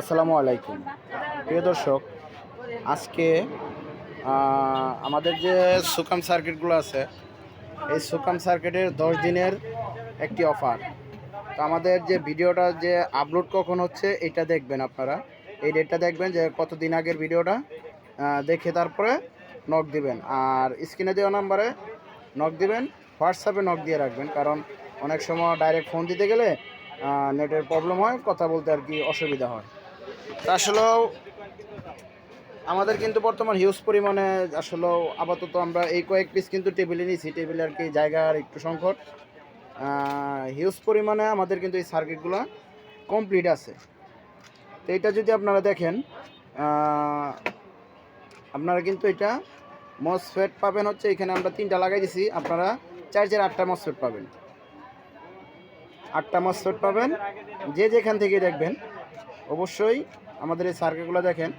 আসসালামু আলাইকুম। প্রিয় দর্শক, আজকে আমাদের যে সুকাম সার্কিটগুলো আছে, এই সুকাম সার্কিটের দশ দিনের একটি অফার। তো আমাদের যে ভিডিওটা যে আপলোড কখন হচ্ছে, এটা দেখবেন আপনারা। এই ডেটটা দেখবেন যে কত দিন আগের ভিডিওটা দেখে তারপরে নক দিবেন। আর স্ক্রিনে দেওয়া নাম্বারে নক দিবেন, হোয়াটসঅ্যাপে নক দিয়ে রাখবেন। কারণ অনেক সময় ডাইরেক্ট ফোন দিতে গেলে নেটের প্রবলেম হয়, কথা বলতে আর কি অসুবিধা হয়। আসলেও আমাদের কিন্তু বর্তমান হিউজ পরিমাণে আসলেও আপাতত আমরা এই কয়েক পিস কিন্তু টেবিলে নিয়েছি। টেবিলে আর কি জায়গার একটু সংকট। হিউজ পরিমাণে আমাদের কিন্তু এই সার্কিটগুলো কমপ্লিট আছে। তো এটা যদি আপনারা দেখেন আপনারা কিন্তু এটা মসফেট পাবেন হচ্ছে এখানে আমরা তিনটা লাগাই দিছি। আপনারা চার চার আটটা মসফেট পাবেন। আটটা মসফেট পাবেন। যে যেখান থেকে দেখবেন অবশ্যই আমাদের এই সার্কেলগুলো দেখেন,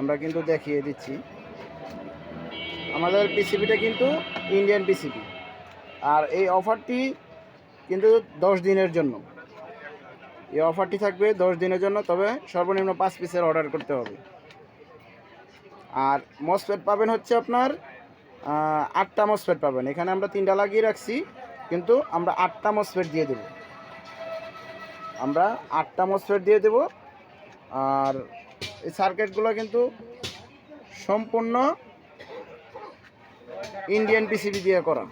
আমরা কিন্তু দেখিয়ে দিচ্ছি। আমাদের পিসিবিটা কিন্তু ইন্ডিয়ান পিসিবি আর এই অফারটি কিন্তু দশ দিনের জন্য। এই অফারটি থাকবে দশ দিনের জন্য, তবে সর্বনিম্ন পাঁচ পিসের অর্ডার করতে হবে। আর মসফেট পাবেন হচ্ছে আপনার আটটা মসফেট পাবেন। এখানে আমরা তিনটা লাগিয়ে রাখছি, কিন্তু আমরা আটটা মসফেট দিয়ে দেব। আমরা আটটা মসফেট দিয়ে দেব আর এই সার্কিটগুলো কিন্তু সম্পূর্ণ ইন্ডিয়ান পিসিবি দিয়ে করা।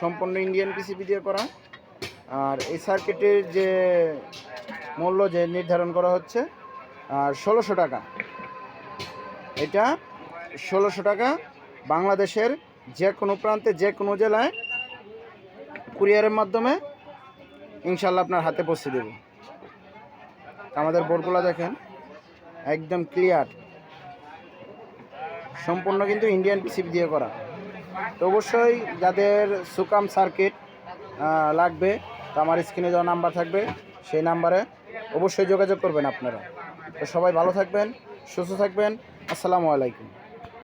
সম্পূর্ণ ইন্ডিয়ান পিসিবি দিয়ে করা। আর এই সার্কিটের যে মূল্য যে নির্ধারণ করা হচ্ছে, আর ষোলোশো টাকা। এটা ষোলোশো টাকা বাংলাদেশের যে কোনো প্রান্তে, যে কোনো জেলায় কুরিয়ারের মাধ্যমে ইনশাল্লাহ আপনার হাতে পৌঁছে দেব। আমাদের বোর্ডগুলো দেখেন, একদম ক্লিয়ার সম্পূর্ণ কিন্তু ইন্ডিয়ান পিসিবি দিয়ে করা। তো অবশ্যই যাদের সুকাম সার্কিট লাগবে, তো আমার স্ক্রিনে যাওয়া নাম্বার থাকবে, সেই নাম্বারে অবশ্যই যোগাযোগ করবেন আপনারা। তো সবাই ভালো থাকবেন, সুস্থ থাকবেন, আসসালামু আলাইকুম।